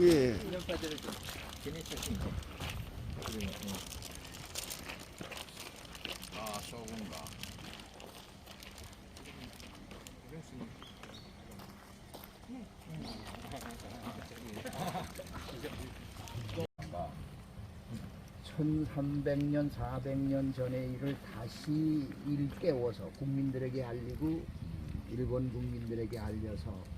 예. 기념사진을 좀 기내写真 그리고 어. 아 저건가 천 1300년, 400년 전의 일을 다시 일깨워서 국민들에게 알리고 일본 국민들에게 알려서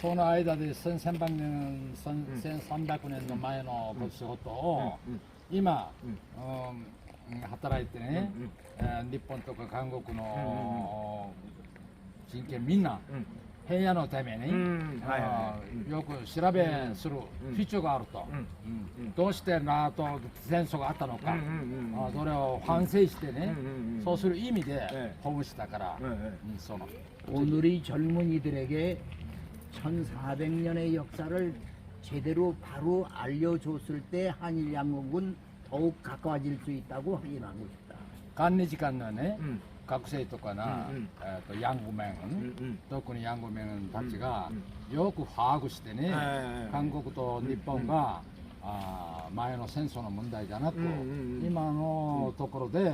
その間で1300年、1300年の前の仕事を、今、うん、働いてね、日本とか韓国の人権みんな、平野のために、よく調べする必要があると、どうしてなと戦争があったのか、それを反省してね、そうする意味でほぐしたから、その。오늘의젊은이 1400년의 역사를 제대로 바로 알려줬을 때 한일 양국은 더욱 가까워질 수 있다고 확인하고 싶다. 韓日間のね、うん学生とかな、うんうんえー、とヤングメン、うんうん特にヤングメンたちがうんよく把握してね、はい韓国と日本が、あー前の戦争の問題だなと、うんうんうん今のところで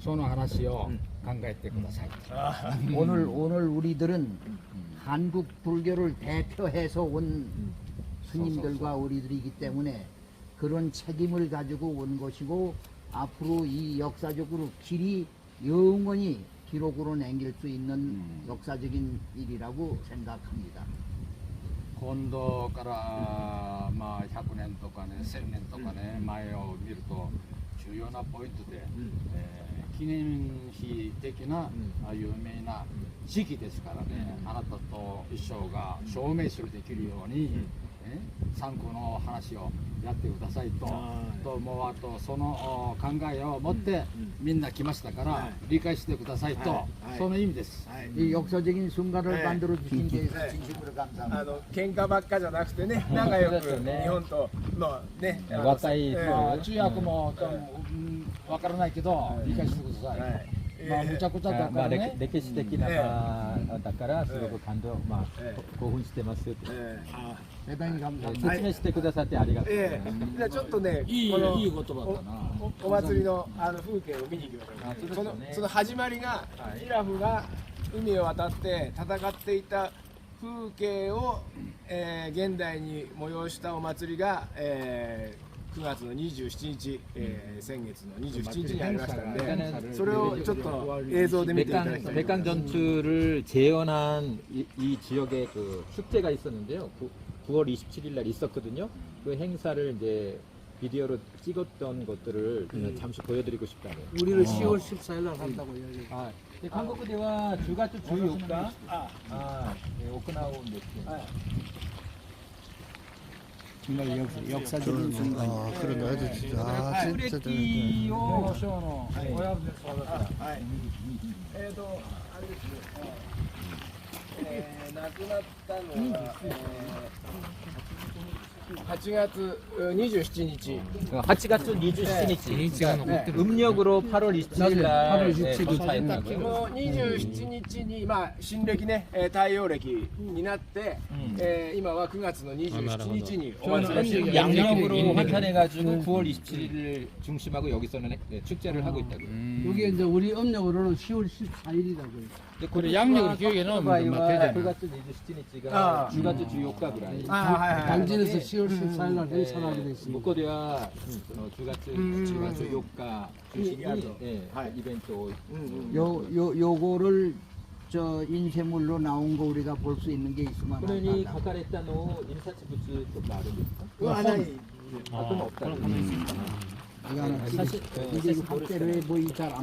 その話をうん考えてください。 아, 오늘 오늘 우리들은 한국 불교를 대표해서 온 스님들과 우리들이기 때문에 그런 책임을 가지고 온 것이고 앞으로 이 역사적으로 길이 영원히 기록으로 남길 수 있는 음. 역사적인 일이라고 생각합니다. 今度から、まあ、100年とかね1000年とかね、前を見ると重要なポイントで、うんえー 記念碑的な、あ有名な時期ですからね、あなたと一生が証明するできるように、ね参考の話をやってくださいと、はいともうあとそのお考えを持って、うんみんな来ましたから、はい理解してくださいと、はいはいその意味です。 네. 이 역사적인 순간을 네. 만들어 주신 데 네. 진심으로 감사합니다. あの喧嘩ばっかじゃなくてね、仲良くそうですね日本とのね、あの和解するえまあ、中訳もちょっと、うんわからないけど、理解してください。 まあ、むちゃくちゃだから、ね、まあ、歴史的な場だから、すごく感動、まあ、興奮してますよと、えー、説明してくださってありがとう。ございます、えー、じゃあちょっとねいいこのいい言葉だな。お祭りのあの風景を見に行きましょう、ね、そのその始まりが、イラフが海を渡って戦っていた風景を、えー、現代に催したお祭りが、えー、9月の27日、えー先月の27日にありましたんで、それをちょっと映像で見ていただきたいと思い 백강 ます。 전투를 재현한 이, 이 지역에 그 축제가 있었는데요. 9, 월 27일 날 있었거든요. 그 행사를 이제 비디오로 찍었던 것들을 그냥 잠시 보여드리고 싶다고. 우리는 10월 14일 날 한다고 이야기. 아, 네, 한국では10月14日、あ네, 오크나우인데스. 정말 역, 역사적인 순간. 아 그런가요? 진짜 아 진짜 네, 歴 8月27日 8月 27일. 日が残ってる。 음력으로 8월 27일 날 8월 27일 예, 도착했다고요. この27日に、まあ、新暦ね、えー太陽暦になって、えー今は9月の27日にお祭りをしている 양력으로 환산해가지고 9월 27일을 중심하고 여기서는 예, 축제를 하고 있다고요. 여기 이제 우리 음력으로는 10월 14일이라고요. 그래 양력을 기억에 넣으면 막 되잖아. 9月 27日 あ 가 주가주 주요가 구라. あーはいはいはい 당진에서 10월 14일 날 행사를 하게 됐습니다. 묵거대와 주같은 주요가 주식이 이벤트 음, 음. 요거를 저 인쇄물로 나온 거 우리가 볼 수 있는 게 있으면 그러니 가까했다노 임사치 부츠 좀 나름입니까? 그거 하나 어, 아, 네. 아 그건 없다. 그럼 가만히 있습니다. 이거 하나 사실, 어, 사실 이게 이거 박대로에 뭐이잘안